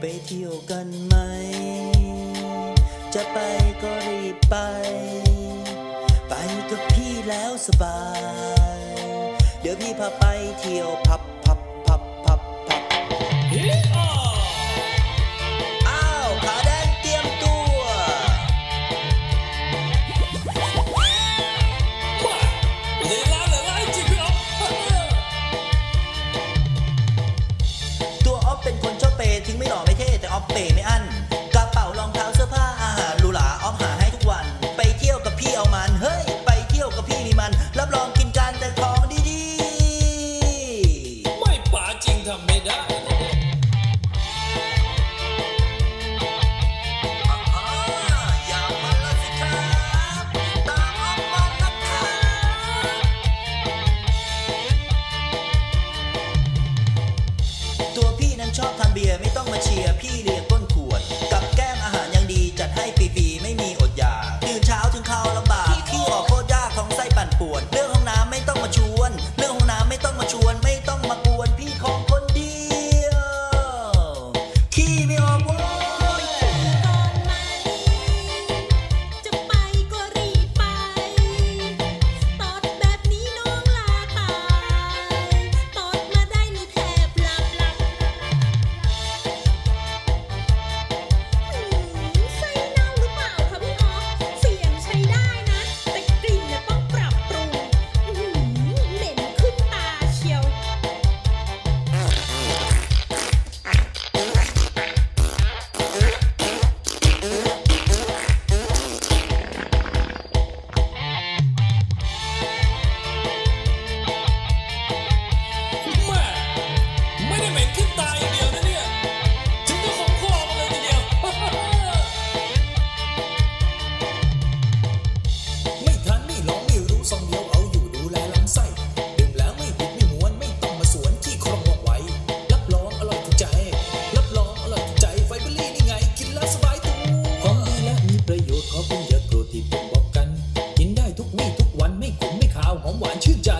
ไปเที่ยวกันไหม จะไปก็รีบไป ไปกับพี่แล้วสบาย เดี๋ยวพี่พาไปเที่ยวพับพับพับ เท่แต่ออฟเปย์ไม่อั้นกระเป๋ารองเท้าเสื้อผ้าอาหารหรูหราออฟหาให้ทุกวัน ไปเที่ยวกับพี่เอามันเฮ้ยไปเที่ยวกับพี่มีมัน รับรองกินกันแต่ของดีไม่ป๋าจริงทำไม่ได้ๆอ่าอย่ามาละสิครับตามออฟมานะครับตัวพี่นั้นชอบทานเบียร์ไม่ต้องมาเชียร์พี่ alivio. 玩具架。